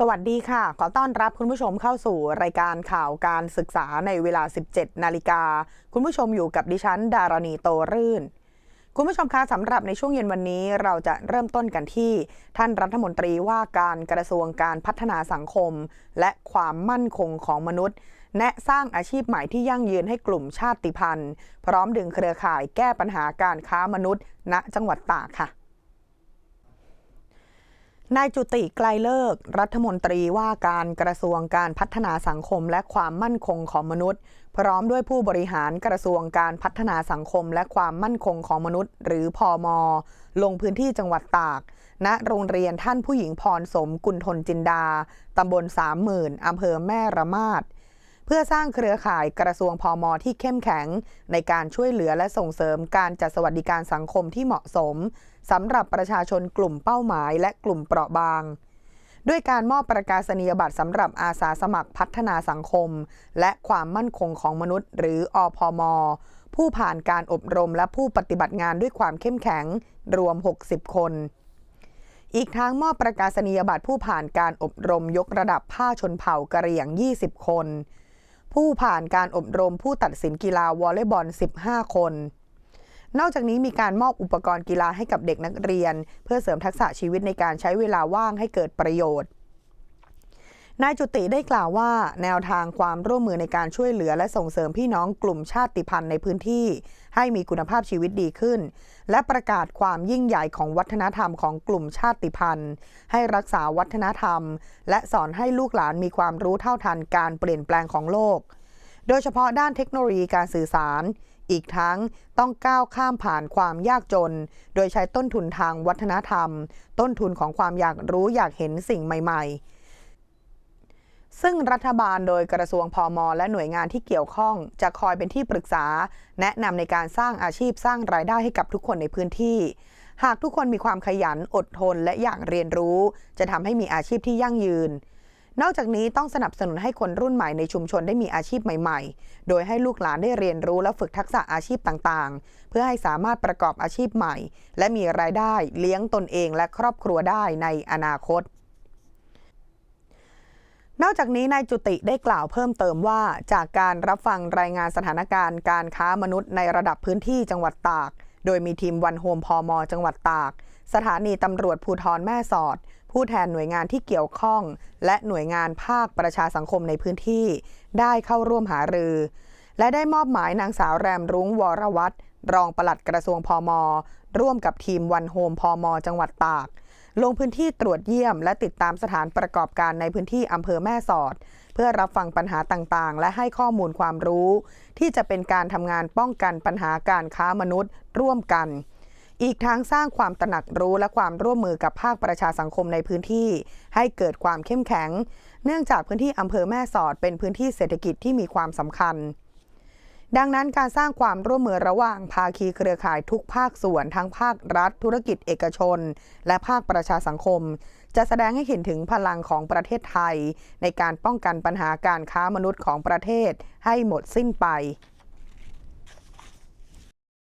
สวัสดีค่ะ ขอต้อนรับคุณผู้ชมเข้าสู่รายการข่าวการศึกษาในเวลา 17 นาฬิกา คุณผู้ชมอยู่กับดิฉัน ดารณีโตรื่น คุณผู้ชมคะสำหรับในช่วงเย็นวันนี้เราจะเริ่มต้นกันที่ ท่านรัฐมนตรีว่าการกระทรวงการพัฒนาสังคม และความมั่นคงของมนุษย์ แนะสร้างอาชีพใหม่ที่ยั่งยืนให้กลุ่มชาติพันธุ์ พร้อมดึงเครือข่ายแก้ปัญหาการค้ามนุษย์ ณจังหวัดตากค่ะ นายจุติไกลเลิก รัฐมนตรีว่าการกระทรวงการพัฒนาสังคมและความมั่นคงของมนุษย์ พร้อมด้วยผู้บริหารกระทรวงการพัฒนาสังคมและความมั่นคงของมนุษย์ หรือพอมลงพื้นที่จังหวัดตาก ณโรงเรียนท่านผู้หญิงพรสมกุลทนจินดา ตำบลสามหมื่นอำเภอแม่ระมาด เพื่อสร้างเครือข่ายกระทรวงพอมที่เข้มแข็ง ในการช่วยเหลือและส่งเสริมการจัดสวัสดิการสังคมที่เหมาะสมสำหรับประชาชนกลุ่มเป้าหมาย และกลุ่มเปราะบาง ด้วยการมอบประกาศนียบัตรสำหรับอาสาสมัครพัฒนาสังคม และความมั่นคงของมนุษย์ หรืออพม ผู้ผ่านการอบรมและผู้ปฏิบัติงานด้วยความเข้มแข็ง รวม 60 คนอีกทั้งมอบประกาศนียบัตรผู้ผ่านการอบรมยกระดับผ้าชนเผ่ากะเหรี่ยง 20 คน ผู้ผ่านการอบรมผู้ตัดสินกีฬาวอลเลย์บอล 15 คน นอกจากนี้มีการมอบอุปกรณ์กีฬาให้กับเด็กนักเรียน เพื่อเสริมทักษะชีวิตในการใช้เวลาว่างให้เกิดประโยชน์ นายจุติได้กล่าวว่าแนวทางความร่วมมือในการช่วยเหลือและส่งเสริมพี่น้องกลุ่มชาติพันธุ์ในพื้นที่ ให้มีคุณภาพชีวิตดีขึ้น และประกาศความยิ่งใหญ่ของวัฒนธรรมของกลุ่มชาติพันธุ์ ให้รักษาวัฒนธรรม และสอนให้ลูกหลานมีความรู้เท่าทันการเปลี่ยนแปลงของโลก โดยเฉพาะด้านเทคโนโลยีการสื่อสาร อีกทั้งต้องก้าวข้ามผ่านความยากจน โดยใช้ต้นทุนทางวัฒนธรรม ต้นทุนของความอยากรู้อยากเห็นสิ่งใหม่ ๆ ซึ่งรัฐบาลโดยกระทรวงพอมและหน่วยงานที่เกี่ยวข้อง จะคอยเป็นที่ปรึกษา แนะนำในการสร้างอาชีพสร้างรายได้ให้กับทุกคนในพื้นที่ หากทุกคนมีความขยันอดทนและอยากเรียนรู้ จะทำให้มีอาชีพที่ยั่งยืน นอกจากนี้ต้องสนับสนุนให้คนรุ่นใหม่ในชุมชนได้มีอาชีพใหม่ ๆ โดยให้ลูกหลานได้เรียนรู้และฝึกทักษะอาชีพต่างๆ เพื่อให้สามารถประกอบอาชีพใหม่ และมีรายได้เลี้ยงตนเองและครอบครัวได้ในอนาคต นอกจากนี้นายจุติได้กล่าวเพิ่มเติมว่า จากการรับฟังรายงานสถานการณ์การค้ามนุษย์ในระดับพื้นที่จังหวัดตาก โดยมีทีมวันโฮมพอมจังหวัดตาก สถานีตำรวจภูธรแม่สอด ผู้แทนหน่วยงานที่เกี่ยวข้อง และหน่วยงานภาคประชาสังคมในพื้นที่ ได้เข้าร่วมหารือ และได้มอบหมายนางสาวแรมรุ้งวรวัตรรองปลัดกระทรวงพอมร่วมกับทีมวันโฮมพอมจังหวัดตาก ลงพื้นที่ตรวจเยี่ยม และติดตามสถานประกอบการในพื้นที่อำเภอแม่สอด เพื่อรับฟังปัญหาต่างๆ และให้ข้อมูลความรู้ ที่จะเป็นการทำงานป้องกันปัญหาการค้ามนุษย์ ร่วมกัน อีกทั้งสร้างความตระหนักรู้และความร่วมมือกับภาคประชาสังคมในพื้นที่ ให้เกิดความเข้มแข็ง เนื่องจากพื้นที่อำเภอแม่สอดเป็นพื้นที่เศรษฐกิจที่มีความสำคัญ ดังนั้นการสร้างความร่วมมือระหว่างภาคีเครือข่ายทุกภาคส่วนทั้งภาครัฐธุรกิจเอกชน และภาคประชาสังคม จะแสดงให้เห็นถึงพลังของประเทศไทย ในการป้องกันปัญหาการค้ามนุษย์ของประเทศให้หมดสิ้นไป